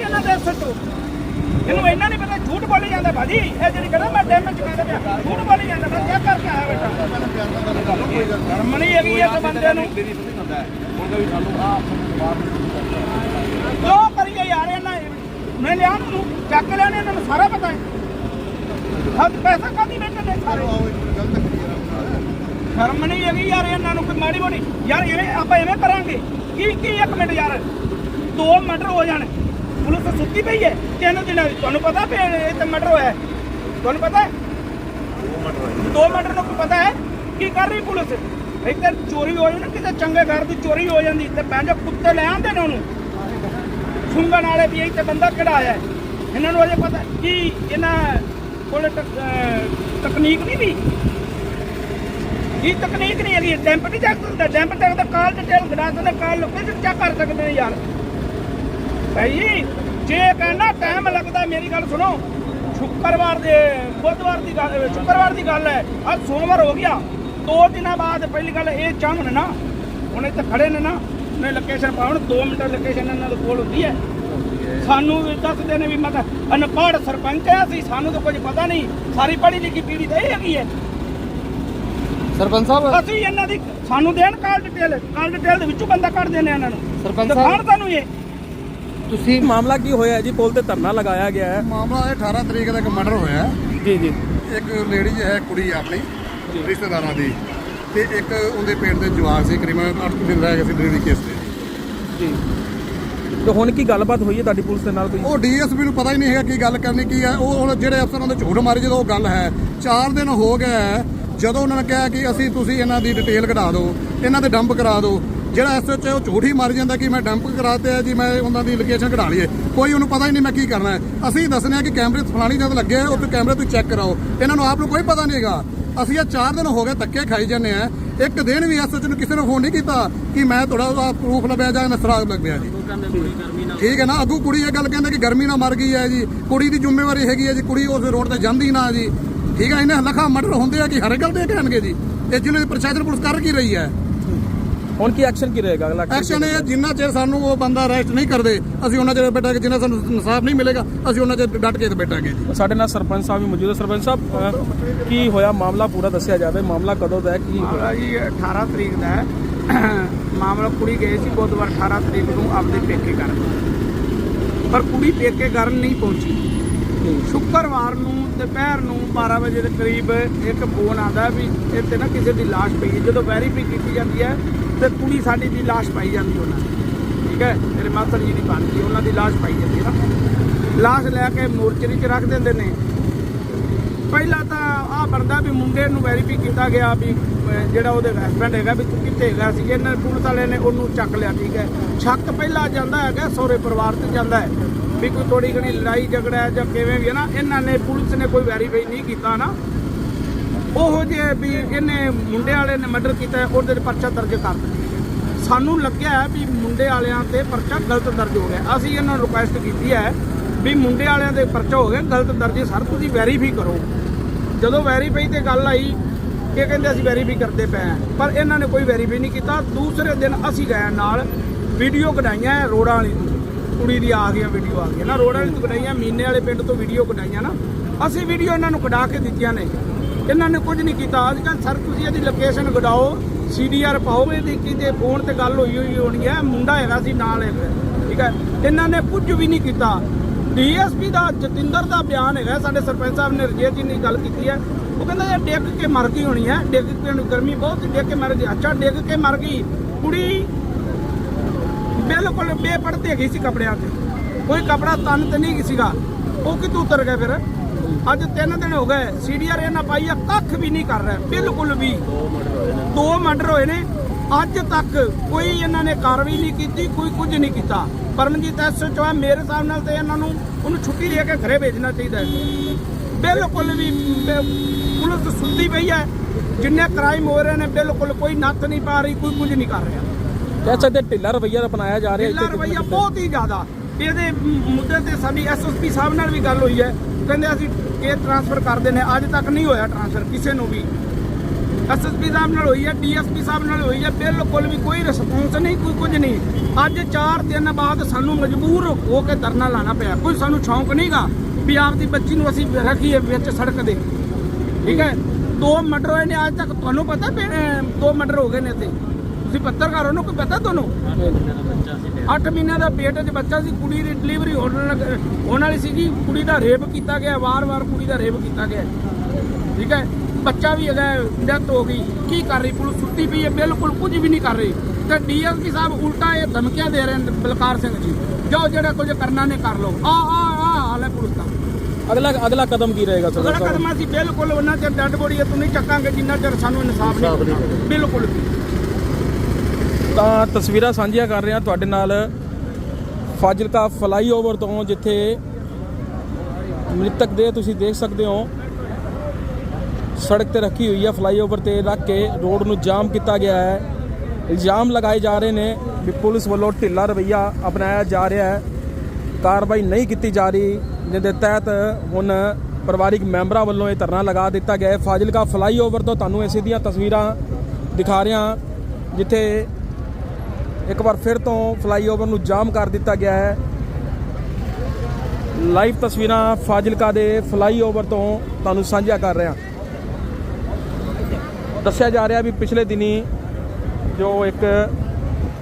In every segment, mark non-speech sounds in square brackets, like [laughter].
DSP ਇਹਨਾਂ ਦੇ ਸੱਚੋ ਇਹਨੂੰ ਇੰਨਾ ਨਹੀਂ ਪਤਾ, ਝੂਠ ਬੋਲੀ ਜਾਂਦਾ ਭਾਜੀ। ਇਹ ਜਿਹੜੀ ਕਹਿੰਦਾ ਮੈਂ ਡੈਮੇਜ ਕਰਦਾ ਪਿਆ ਝੂਠ ਬੋਲੀ ਜਾਂਦਾ ਮੈਂ ਚੈੱਕ ਕਰਕੇ ਆਇਆ ਬੇਟਾ। ਸ਼ਰਮ ਨਹੀਂ ਹੈਗੀ ਇਸ ਬੰਦੇ ਨੂੰ। ਕਿਉਂ ਕਰੀਏ ਯਾਰ ਇਹਨਾਂ ਮੈਂ ਲਿਆ ਨੂੰ ਚੱਕ ਲੈਣੇ ਇਹਨਾਂ ਨੂੰ ਸਾਰਾ ਪਤਾ ਹੈ। ਹੱਥ ਪੈਸਾ ਕਾਦੀ ਬੈਠੇ ਨੇ ਸਾਰੇ ਸ਼ਰਮ ਨਹੀਂ ਹੈਗੀ ਯਾਰ ਇਹਨਾਂ ਨੂੰ, ਕੋਈ ਮਾੜੀ ਮੋੜੀ ਯਾਰ ਐਵੇਂ ਆਪਾਂ ਐਵੇਂ ਕਰਾਂਗੇ। ਕੀ ਕੀ ਇੱਕ ਮਿੰਟ ਯਾਰ। ਦੋ ਮਰਡਰ ਹੋ ਜਾਣ। ਪੁਲਿਸ ਸੁੱਤੀ ਪਈ ਹੈ ਤਿੰਨ ਦਿਨਾਂ ਦੀ ਤੁਹਾਨੂੰ ਪਤਾ ਵੀ ਇਹ ਤੇ ਮਰਡਰ ਹੋਇਆ ਹੈ? ਤੁਹਾਨੂੰ ਪਤਾ ਹੈ? ਦੋ ਮਰਡਰ ਨੂੰ। ਕੋਈ ਪਤਾ ਹੈ ਕੀ ਕਰ ਰਹੀ ਪੁਲਿਸ? ਇੱਧਰ ਚੋਰੀ ਹੋ ਜਾਂਦੀ ਕਿਤੇ ਚੰਗੇ ਘਰ ਦੀ ਚੋਰੀ ਹੋ ਜਾਂਦੀ ਤੇ ਪੈਂਦੇ ਕੁੱਤੇ ਲੈ ਆਉਂਦੇ ਨੇ ਉਹਨੂੰ। ਸੁੰਗਣ ਵਾਲੇ ਵੀ ਇੱਥੇ ਬੰਦਾ ਕਿਹੜਾ ਆਇਆ ਹੈ? ਇਹਨਾਂ ਨੂੰ ਅਜੇ ਪਤਾ ਕੀ ਇਹਨਾਂ ਕੋਲ ਤਕ- ਅਹ ਤਕਨੀਕ ਨਹੀਂ ਵੀ। ਇਹ ਤਕਨੀਕ ਨਹੀਂ ਹੈਗੀ? ਡੈਂਪ ਨਹੀਂ ਚੱਕ ਸਕਦਾ ਡੈਂਪ ਚੱਕ ਤਾਂ ਕਾਲ ਡਿਟੇਲ ਗੜਾ ਸਕਦੇ ਕਾਲ ਲੋਕੇਸ਼ਨ ਚੈੱਕ ਕਰ ਸਕਦੇ ਨੇ ਯਾਰ। ਭਾਈ ਜੇ ਕਹਿਣਾ ਟਾਈਮ ਲੱਗਦਾ ਮੇਰੀ ਗੱਲ ਸੁਣੋ। ਸ਼ੁੱਕਰਵਾਰ ਦੇ ਬੁੱਧਵਾਰ ਦੀ ਗੱਲ ਸ਼ੁੱਕਰਵਾਰ ਦੀ ਗੱਲ ਹੈ। ਅੱਜ ਸੋਮਵਾਰ ਹੋ ਗਿਆ। ਦੋ ਦਿਨਾਂ ਬਾਅਦ ਪਹਿਲੀ ਗੱਲ ਇਹ ਚਾਹਣ ਨਾ ਹੁਣ ਇੱਥੇ ਖੜੇ ਨੇ ਨਾ ਨੇ ਲੋਕੇਸ਼ਨ ਪਾਉਣ 2 ਮਿੰਟ ਲੋਕੇਸ਼ਨ ਇਹਨਾਂ ਦੇ ਕੋਲ ਹੁੰਦੀ ਹੈ। ਸਾਨੂੰ ਵੀ ਦੱਸਦੇ ਨੇ ਵੀ ਮਤਲਬ ਅਨਪੜ੍ਹ ਸਰਪੰਚ ਹੈ ਅਸੀਂ ਸਾਨੂੰ ਤਾਂ ਕੁਝ ਪਤਾ ਨਹੀਂ। ਸਾਰੀ ਪੜ੍ਹੀ ਲਿਖੀ ਪੀੜ੍ਹੀ ਤਾਂ ਇਹ ਹੈਗੀ ਹੈ। ਸਰਪੰਚ ਸਾਹਿਬ? ਅਸੀਂ ਇਹਨਾਂ ਦੀ ਸਾਨੂੰ ਦੇਣ ਕਾਲ ਡਿਟੇਲ ਕਾਲ ਡਿਟੇਲ ਦੇ ਵਿੱਚੋਂ ਬੰਦਾ ਕੱਢ ਦੇਣੇ ਇਹਨਾਂ ਨੂੰ। ਸਰਪੰਚ ਸਾਹਿਬ? ਤੁਹਾਨੂੰ ਇਹ। ਤੁਸੀਂ ਮਾਮਲਾ ਕੀ ਹੋਇਆ ਜੀ? ਪੁਲ ਤੇ ਧਰਨਾ ਲਗਾਇਆ ਗਿਆ ਹੈ। ਮਾਮਲਾ ਇਹ 18 ਤਰੀਕ ਦਾ ਇੱਕ ਮਰਡਰ ਹੋਇਆ ਜੀ ਜੀ। ਇੱਕ ਲੇਡੀ ਹੈ ਕੁੜੀ ਆਪਣੀ ਰਿਸ਼ਤੇਦਾਰਾਂ ਦੀ। ਤੇ ਇੱਕ ਉਹਦੇ ਪੇਟ ਦੇ ਜਵਾਨ ਸੀ ਕਰੀਬਨ 8 ਦਿਨ ਰਹਿ ਗਏ ਸੀ ਡਿਲੀਵਰੀ ਕੇਸ ਤੇ। ਜੀ। ਤੇ ਹੁਣ ਕੀ ਗੱਲਬਾਤ ਹੋਈ ਹੈ ਤੁਹਾਡੀ ਪੁਲਿਸ ਦੇ ਨਾਲ ਕੋਈ? ਉਹ ਡੀਐਸਪੀ ਨੂੰ ਪਤਾ ਹੀ ਨਹੀਂ ਹੈਗਾ ਕੀ ਗੱਲ ਕਰਨੀ ਕੀ ਹੈ। ਉਹ ਹੁਣ ਜਿਹੜੇ ਅਫਸਰਾਂ ਦੇ ਝੂਠ ਮਾਰੀ ਜਦੋਂ ਉਹ ਗੱਲ ਹੈ 4 ਦਿਨ ਹੋ ਗਏ ਹੈ, ਜਦੋਂ ਉਹਨਾਂ ਨੇ ਕਿਹਾ ਕਿ ਅਸੀਂ ਤੁਸੀਂ ਇਹਨਾਂ ਦੀ ਡਿਟੇਲ ਕਢਾ ਦਿਓ ਇਹਨਾਂ ਦੇ ਡੰਪ ਕਰਾ ਦਿਓ ਜਿਹੜਾ ਐਸਐਚ ਉਹ ਝੂਠ ਹੀ ਮਾਰੀ ਜਾਂਦਾ ਕਿ ਮੈਂ ਡੰਪ ਕਰਾਤੇ ਆ ਜੀ, ਮੈਂ ਉਹਨਾਂ ਦੀ ਲੋਕੇਸ਼ਨ ਕਢਾ ਲਈਏ। ਕੋਈ ਉਹਨੂੰ ਪਤਾ ਹੀ ਨਹੀਂ ਮੈਂ ਕੀ ਕਰਨਾ ਹੈ। ਅਸੀਂ ਦੱਸਨੇ ਆ ਕਿ ਕੈਮਰੇ ਫਲਾਣੀ ਜਦ ਲੱਗੇ ਆ, ਉੱਥੇ ਕੈਮਰੇ ਤੋਂ ਚੈੱਕ ਕਰਾਓ। ਇਹਨਾਂ ਨੂੰ ਆਪ ਨੂੰ ਕੋਈ ਪਤਾ ਨਹੀਂ ਹੈਗਾ ਅਸੀਂ ਇਹ 4 ਦਿਨ ਹੋ ਗਏ ਧੱਕੇ ਖਾਈ ਜਾਂਦੇ ਆ। ਇੱਕ ਦਿਨ ਵੀ ਐਸਐਚ ਨੂੰ ਕਿਸੇ ਨੇ ਫੋਨ ਨਹੀਂ ਕੀਤਾ ਕਿ ਮੈਂ ਤੁਹਾਡਾ ਪ੍ਰੂਫ ਲੱਭਿਆ ਜਾਂ ਮੈਂ ਸਰਾਗ ਲੱਗਿਆ ਜੀ। ਠੀਕ ਹੈ ਨਾ? ਅੱਗੂ ਕੁੜੀ ਇਹ ਗੱਲ ਕਹਿੰਦੇ ਕਿ ਗਰਮੀ ਨਾਲ ਮਰ ਗਈ ਹੈ ਜੀ। ਕੁੜੀ ਦੀ ਜ਼ਿੰਮੇਵਾਰੀ ਹੈਗੀ ਹੈ ਜੀ। ਕੁੜੀ ਉਸ ਰੋਡ ਤੇ ਜਾਂਦੀ ਨਾ ਜੀ। ਠੀਕ ਹੈ? ਇਹਨੇ ਲੱਖਾਂ ਮਰਡਰ ਹੁੰਦੇ ਆ ਕਿ ਹਰ ਗੱਲ ਤੇ ਕਹਿਣਗੇ ਜੀ। ਇਹ ਜ਼ਿਲ੍ਹੇ ਦੀ ਪ੍ਰਸ਼ਾਸਨ ਪੁਲਿਸ ਕਰ ਕੀ ਰਹੀ ਹੈ? ਹੁਣ ਕੀ ਐਕਸ਼ਨ ਕੀ ਰਹੇਗਾ? ਅਗਲਾ ਐਕਸ਼ਨ ਇਹ ਜਿੰਨਾ ਚਿਰ ਸਾਨੂੰ ਉਹ ਬੰਦਾ ਅਰੈਸਟ ਨਹੀਂ ਕਰਦੇ ਅਸੀਂ ਉਹਨਾਂ ਚਿਰ ਬੈਠਾਂਗੇ ਜਿੰਨਾ ਸਾਨੂੰ ਇਨਸਾਫ ਨਹੀਂ ਮਿਲੇਗਾ ਅਸੀਂ ਉਹਨਾਂ ਚਿਰ ਡਟ ਕੇ ਤੇ ਬੈਠਾਂਗੇ ਜੀ। ਸਾਡੇ ਨਾਲ ਸਰਪੰਚ ਸਾਹਿਬ ਵੀ ਮੌਜੂਦ ਹੈ। ਸਰਪੰਚ ਸਾਹਿਬ ਅਹ, ਕੀ ਹੋਇਆ? ਮਾਮਲਾ ਪੂਰਾ ਦੱਸਿਆ ਜਾਵੇ। ਮਾਮਲਾ ਕਦੋਂ ਦਾ ਹੈ? ਕੀ ਹੋਇਆ? ਮਾਮਲਾ ਜੀ 18 ਤਰੀਕ ਦਾ ਹੈ। [clears throat] ਮਾਮਲਾ ਕੁੜੀ ਗਏ ਸੀ ਬੁੱਧਵਾਰ 18 ਤਰੀਕ ਨੂੰ ਆਪਦੇ ਪੇਕੇ ਘਰ। ਪਰ ਕੁੜੀ ਪੇਕੇ ਘਰ ਨਹੀਂ ਪਹੁੰਚੀ। ਸ਼ੁੱਕਰਵਾਰ ਨੂੰ, ਦੁਪਹਿਰ ਨੂੰ 12 ਵਜੇ ਦੇ ਕਰੀਬ ਇੱਕ ਫੋਨ ਆਉਂਦਾ ਵੀ ਇੱਥੇ ਨਾ ਕਿਸੇ ਦੀ ਲਾਸ਼ ਪਈ ਹੈ। ਜਦੋਂ ਵੈਰੀਫਾਈ ਕੀਤੀ ਜਾਂਦੀ ਹੈ, ਤੇ ਕੁੜੀ ਸਾਡੀ ਦੀ ਲਾਸ਼ ਪਾਈ ਜਾਂਦੀ ਉਹਨਾਂ ਨੇ ਠੀਕ ਹੈ? ਮੇਰੇ ਮਾਤਰ ਜੀ ਦੀ ਬਣਦੀ ਉਹਨਾਂ ਦੀ ਲਾਸ਼ ਪਾਈ ਜਾਂਦੀ ਹੈ ਨਾ। ਲਾਸ਼ ਲੈ ਕੇ ਮੋਰਚਰੀ 'ਚ ਰੱਖ ਦਿੰਦੇ ਨੇ। ਪਹਿਲਾਂ ਤਾਂ ਆ ਬਣਦਾ ਵੀ ਮੁੰਡੇ ਨੂੰ ਵੈਰੀਫਾਈ ਕੀਤਾ ਗਿਆ ਵੀ ਜਿਹੜਾ ਉਹਦੇ ਹਸਬੰਡ ਹੈਗਾ ਵੀ ਤੂੰ ਕਿੱਥੇ ਹੈਗਾ ਸੀ। ਇਹਨਾਂ ਪੁਲਿਸ ਵਾਲੇ ਨੇ ਉਹਨੂੰ ਚੱਕ ਲਿਆ, ਠੀਕ ਹੈ? ਛੱਕ ਪਹਿਲਾਂ ਜਾਂਦਾ ਹੈਗਾ, ਸਹੁਰੇ ਪਰਿਵਾਰ ਤੇ ਜਾਂਦਾ ਹੈ। ਵੀ ਕੋਈ ਥੋੜੀ ਘਣੀ ਲੜਾਈ ਝਗੜਾ ਜਾਂ ਕਿਵੇਂ ਵੀ ਹੈ ਨਾ, ਇਹਨਾਂ ਨੇ ਪੁਲਿਸ ਨੇ ਕੋਈ ਵੈਰੀਫਾਈ ਨਹੀਂ ਕੀਤਾ ਨਾ। ਉਹੋ ਜੇ ਵੀ ਇਹਨੇ ਮੁੰਡੇ ਵਾਲੇ ਨੇ ਮਰਡਰ ਕੀਤਾ ਉਹਦੇ ਤੇ ਪਰਚਾ ਦਰਜ ਕਰ ਦਿੱਤਾ ਸਾਨੂੰ ਲੱਗਿਆ ਵੀ ਮੁੰਡੇ ਵਾਲਿਆਂ ਤੇ ਪਰਚਾ ਗਲਤ ਦਰਜ ਹੋ ਗਿਆ ਅਸੀਂ ਇਹਨਾਂ ਨੂੰ ਰਿਕੁਐਸਟ ਕੀਤੀ ਹੈ ਵੀ ਮੁੰਡੇ ਵਾਲਿਆਂ ਦੇ ਪਰਚਾ ਹੋ ਗਿਆ, ਗਲਤ ਦਰਜ ਸਰ ਤੁਸੀਂ ਵੈਰੀਫਾਈ ਕਰੋ। ਜਦੋਂ ਵੈਰੀਫਾਈ ਤੇ ਗੱਲ ਆਈ ਕਿ ਕਹਿੰਦੇ ਅਸੀਂ ਵੈਰੀਫਾਈ ਕਰਦੇ ਪਏ ਹਾਂ, ਪਰ ਇਹਨਾਂ ਨੇ ਕੋਈ ਵੈਰੀਫਾਈ ਨਹੀਂ ਕੀਤਾ। ਦੂਸਰੇ ਦਿਨ ਅਸੀਂ ਗਏ ਨਾਲ ਵੀਡੀਓ ਕਢਾਈਆਂ ਹੈ ਰੋੜਾਂ ਵਾਲੀ ਕੁੜੀ ਦੀ ਆ ਗਈਆਂ ਵੀਡੀਓ ਆ ਗਈਆਂ। ਨਾ ਰੋੜਾਂ ਤੋਂ ਕਢਾਈਆਂ ਮੀਨੇ ਵਾਲੇ ਪਿੰਡ ਤੋਂ ਵੀਡੀਓ ਕਢਾਈਆਂ ਨਾ। ਅਸੀਂ ਵੀਡੀਓ ਇਹਨਾਂ ਨੂੰ ਕਢਾ ਕੇ ਦਿੱਤੀਆਂ ਨੇ। ਇਹਨਾਂ ਨੇ ਕੁਝ ਨਹੀਂ ਕੀਤਾ। ਅੱਜ ਕੱਲ੍ਹ ਸਰ, ਤੁਸੀਂ ਇਹਦੀ ਲੋਕੇਸ਼ਨ ਕਢਾਓ ਸੀਡੀਆਰ ਪਾਓ ਇਹਦੀ ਕਿਤੇ ਫੋਨ ਤੇ ਗੱਲ ਹੋਈ ਹੋਈ ਹੋਣੀ ਹੈ। ਮੁੰਡਾ ਹੈਗਾ ਸੀ, ਨਾਲ ਇੱਕ ਠੀਕ ਹੈ? ਇਹਨਾਂ ਨੇ ਕੁਝ ਵੀ ਨਹੀਂ ਕੀਤਾ। ਡੀਐਸਪੀ ਦਾ, ਜਤਿੰਦਰ ਦਾ ਬਿਆਨ ਹੈਗਾ। ਸਾਡੇ ਸਰਪੰਚ ਸਾਹਿਬ ਨੇ ਰਜੀਤ ਜੀ ਨੇ ਗੱਲ ਕੀਤੀ ਹੈ। ਉਹ ਕਹਿੰਦਾ, ਇਹ ਡਿੱਗ ਕੇ ਮਰ ਗਈ ਹੋਣੀ ਹੈ। ਡਿੱਗ ਕੇ ਗਰਮੀ ਬਹੁਤ ਡਿੱਗ ਕੇ ਮਰ ਗਈ। ਅੱਛਾ, ਡਿੱਗ ਕੇ ਮਰ ਗਈ। ਕੁੜੀ ਬਿਲਕੁਲ ਬੇਪਰਦੇ ਹੈਗੀ ਸੀ ਕੱਪੜਿਆਂ ਤੇ। ਕੋਈ ਕਪੜਾ ਤਨ ਤੇ ਨਹੀਂ ਸੀਗਾ। ਉਹ ਕਿਤੋਂ ਉਤਰ ਗਿਆ ਫਿਰ? ਅੱਜ ਤਿੰਨ ਦਿਨ ਹੋ ਗਏ ਸੀਡੀਆਰ ਇਹਨਾਂ ਪਾਈ ਆ, ਕੱਖ ਵੀ ਨਹੀਂ ਕਰ ਰਿਹਾ, ਬਿਲਕੁਲ ਵੀ। ਦੋ ਮਰਡਰ ਹੋਏ ਨੇ। ਅੱਜ ਤੱਕ ਕੋਈ ਇਹਨਾਂ ਨੇ ਕਾਰਵਾਈ ਨਹੀਂ ਕੀਤੀ, ਕੋਈ ਕੁਝ ਨਹੀਂ ਕੀਤਾ। ਪਰਮਜੀਤ ਐਸਐਚਓ ਹੈ ਮੇਰੇ ਹਿਸਾਬ ਨਾਲ ਤੇ ਇਹਨਾਂ ਨੂੰ ਉਹਨੂੰ ਛੁੱਟੀ ਲੈ ਕੇ ਘਰੇ ਭੇਜਣਾ ਚਾਹੀਦਾ ਹੈ। ਬਿਲਕੁਲ ਵੀ ਪੁਲਿਸ ਸੁੱਤੀ ਪਈ ਹੈ। ਜਿੰਨੇ ਕ੍ਰਾਈਮ ਹੋ ਰਹੇ ਨੇ, ਬਿਲਕੁਲ ਕੋਈ ਨੱਥ ਨਹੀਂ ਪਾ ਰਹੀ, ਕੋਈ ਕੁਝ ਨਹੀਂ ਕਰ ਰਿਹਾ। ਕਹਿ ਸਕਦੇ ਢਿੱਲਾ ਰਵੱਈਆ ਅਪਣਾਇਆ ਜਾ ਰਿਹਾ ਢਿੱਲਾ ਰਵਈਆ ਬਹੁਤ ਹੀ ਜ਼ਿਆਦਾ। ਇਹਦੇ ਮੁੱਦੇ ਤੇ ਸਾਡੀ ਐਸਐਸਪੀ ਸਾਹਿਬ ਨਾਲ ਵੀ ਗੱਲ ਹੋਈ ਹੈ। ਕਹਿੰਦੇ ਅਸੀਂ ਇਹ ਟ੍ਰਾਂਸਫਰ ਕਰਦੇ ਨੇ। ਅੱਜ ਤੱਕ ਨਹੀਂ ਹੋਇਆ ਟ੍ਰਾਂਸਫਰ ਕਿਸੇ ਨੂੰ ਵੀ। ਐਸਐਸਪੀ ਸਾਹਿਬ ਨਾਲ ਹੋਈ ਹੈ ਡੀਐਸਪੀ ਸਾਹਿਬ ਨਾਲ ਹੋਈ ਹੈ। ਬਿਲਕੁਲ ਵੀ ਕੋਈ ਰਿਸਪੌਂਸ ਨਹੀਂ ਕੋਈ ਕੁਝ ਨਹੀਂ। ਅੱਜ 4 ਦਿਨ ਬਾਅਦ ਸਾਨੂੰ ਮਜਬੂਰ ਹੋ ਕੇ ਧਰਨਾ ਲਾਣਾ ਪਿਆ। ਕੋਈ ਸਾਨੂੰ ਸ਼ੌਂਕ ਨਹੀਂਗਾ ਵੀ ਆਪਦੀ ਬੱਚੀ ਨੂੰ ਅਸੀਂ ਰੱਖੀਏ ਵਿੱਚ ਸੜਕ ਦੇ ਠੀਕ ਹੈ? ਦੋ ਮਰਡਰ ਹੋਏ ਨੇ ਅੱਜ ਤੱਕ ਤੁਹਾਨੂੰ ਪਤਾ ਦੋ ਮਰਡਰ ਹੋ ਗਏ ਨੇ ਤੇ ਤੁਸੀਂ ਪੱਤਰਕਾਰ ਹੋ ਨਾ ਕੋਈ ਪਤਾ ਤੁਹਾਨੂੰ? 8 ਮਹੀਨਿਆਂ ਦਾ ਪੇਟ 'ਚ ਬੱਚਾ ਸੀ ਕੁੜੀ ਦੀ ਡਿਲੀਵਰੀ ਹੋਣ ਵਾਲੀ ਸੀਗੀ ਕੁੜੀ ਦਾ ਰੇਪ ਕੀਤਾ ਗਿਆ ਵਾਰ-ਵਾਰ ਕੁੜੀ ਦਾ ਰੇਪ ਕੀਤਾ ਗਿਆ। ਠੀਕ ਹੈ? ਬੱਚਾ ਵੀ ਹੈਗਾ ਡੈਥ ਹੋ ਗਈ। ਕੀ ਕਰ ਰਹੀ? ਪੁਲਿਸ ਸੁੱਤੀ ਪਈ ਹੈ ਬਿਲਕੁਲ ਕੁਝ ਵੀ ਨਹੀਂ ਕਰ ਰਹੀ। ਤੇ ਡੀਐਸਪੀ ਸਾਹਿਬ ਉਲਟਾ ਇਹ ਧਮਕੀਆਂ ਦੇ ਰਹੇ ਨੇ ਬਲਕਾਰ ਸਿੰਘ ਜੀ। ਜੋ ਜਿਹੜਾ ਕੁਝ ਕਰਨਾ ਨੇ ਕਰ ਲਓ। ਆ ਆ ਆ ਹਾਲ ਹੈ ਪੁਲਿਸ ਦਾ। ਅਗਲਾ ਅਗਲਾ ਕਦਮ ਕੀ ਰਹੇਗਾ ਅਗਲਾ ਸਰਪੰਚ ਸਾਹਿਬ ਕਦਮ ਅਸੀਂ ਬਿਲਕੁਲ ਉਹਨਾਂ ਚਿਰ ਡੈਡ ਬੋਡੀ ਤੋਂ ਨਹੀਂ ਚੱਕਾਂਗੇ ਜਿੰਨਾ ਚਿਰ ਸਾਨੂੰ ਇਨਸਾਫ ਨਹੀਂ ਬਿਲਕੁਲ ਤਾਂ ਤਸਵੀਰਾਂ ਸਾਂਝੀਆਂ ਕਰ ਰਿਹਾ ਤੁਹਾਡੇ ਨਾਲ ਫਾਜ਼ਿਲਕਾ ਫਲਾਈਓਵਰ ਤੋਂ, ਜਿੱਥੇ ਮ੍ਰਿਤਕ ਦੇ ਤੁਸੀਂ ਦੇਖ ਸਕਦੇ ਹੋ। ਸੜਕ ਤੇ ਰੱਖੀ ਹੋਈ ਹੈ ਫਲਾਈਓਵਰ ਤੇ, ਰੱਖ ਕੇ ਰੋਡ ਨੂੰ ਜਾਮ ਕੀਤਾ ਗਿਆ ਹੈ। ਇਲਜ਼ਾਮ ਲਗਾਏ ਜਾ ਰਹੇ ਨੇ ਵੀ ਪੁਲਿਸ ਵੱਲੋਂ ਢਿੱਲਾ ਰਵੱਈਆ ਅਪਣਾਇਆ ਜਾ ਰਿਹਾ ਹੈ। ਕਾਰਵਾਈ ਨਹੀਂ ਕੀਤੀ ਜਾ ਰਹੀ, ਜਿਹਦੇ ਤਹਿਤ ਹੁਣ ਪਰਿਵਾਰਿਕ ਮੈਂਬਰਾਂ ਵੱਲੋਂ ਇਹ ਧਰਨਾ ਲਗਾ ਦਿੱਤਾ ਗਿਆ ਹੈ। ਫਾਜ਼ਿਲਕਾ ਫਲਾਈਓਵਰ ਤੋਂ ਤੁਹਾਨੂੰ ਇਸੇ ਦੀਆਂ ਤਸਵੀਰਾਂ ਦਿਖਾ ਰਿਹਾ ਜਿੱਥੇ ਇੱਕ ਵਾਰ ਫਿਰ ਤੋਂ ਫਲਾਈਓਵਰ ਨੂੰ ਜਾਮ ਕਰ ਦਿੱਤਾ ਗਿਆ ਹੈ। ਲਾਈਵ ਤਸਵੀਰਾਂ ਫਾਜ਼ਿਲਕਾ ਦੇ ਫਲਾਈਓਵਰ ਤੋਂ ਤੁਹਾਨੂੰ ਸਾਂਝਾ ਕਰ ਰਿਹਾ। ਦੱਸਿਆ ਜਾ ਰਿਹਾ ਵੀ ਪਿਛਲੇ ਦਿਨੀ ਜੋ ਇੱਕ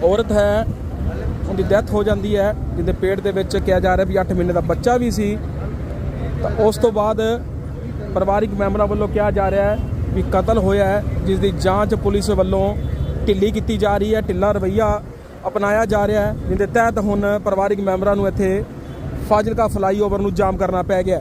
ਔਰਤ ਹੈ, ਉਹਦੀ ਡੈਥ ਹੋ ਜਾਂਦੀ ਹੈ, ਜਿਹਦੇ ਪੇਟ ਦੇ ਵਿੱਚ ਕਿਹਾ ਜਾ ਰਿਹਾ ਵੀ 8 ਮਹੀਨੇ ਦਾ ਬੱਚਾ ਵੀ ਸੀ। ਤਾਂ ਉਸ ਤੋਂ ਬਾਅਦ ਪਰਿਵਾਰਿਕ ਮੈਂਬਰਾਂ ਵੱਲੋਂ ਕਿਹਾ ਜਾ ਰਿਹਾ ਹੈ ਵੀ ਕਤਲ ਹੋਇਆ ਹੈ ਜਿਸ ਦੀ ਜਾਂਚ ਪੁਲਿਸ ਵੱਲੋਂ ਢਿੱਲੀ ਕੀਤੀ ਜਾ ਰਹੀ ਹੈ, ਢਿੱਲਾ ਰਵੱਈਆ ਅਪਣਾਇਆ ਜਾ ਰਿਹਾ ਹੈ। ਜਿਹਦੇ ਤਹਿਤ ਹੁਣ ਪਰਿਵਾਰਿਕ ਮੈਂਬਰਾਂ ਨੂੰ ਇੱਥੇ ਫਾਜ਼ਿਲਕਾ ਫਲਾਈਓਵਰ ਨੂੰ ਜਾਮ ਕਰਨਾ ਪੈ ਗਿਆ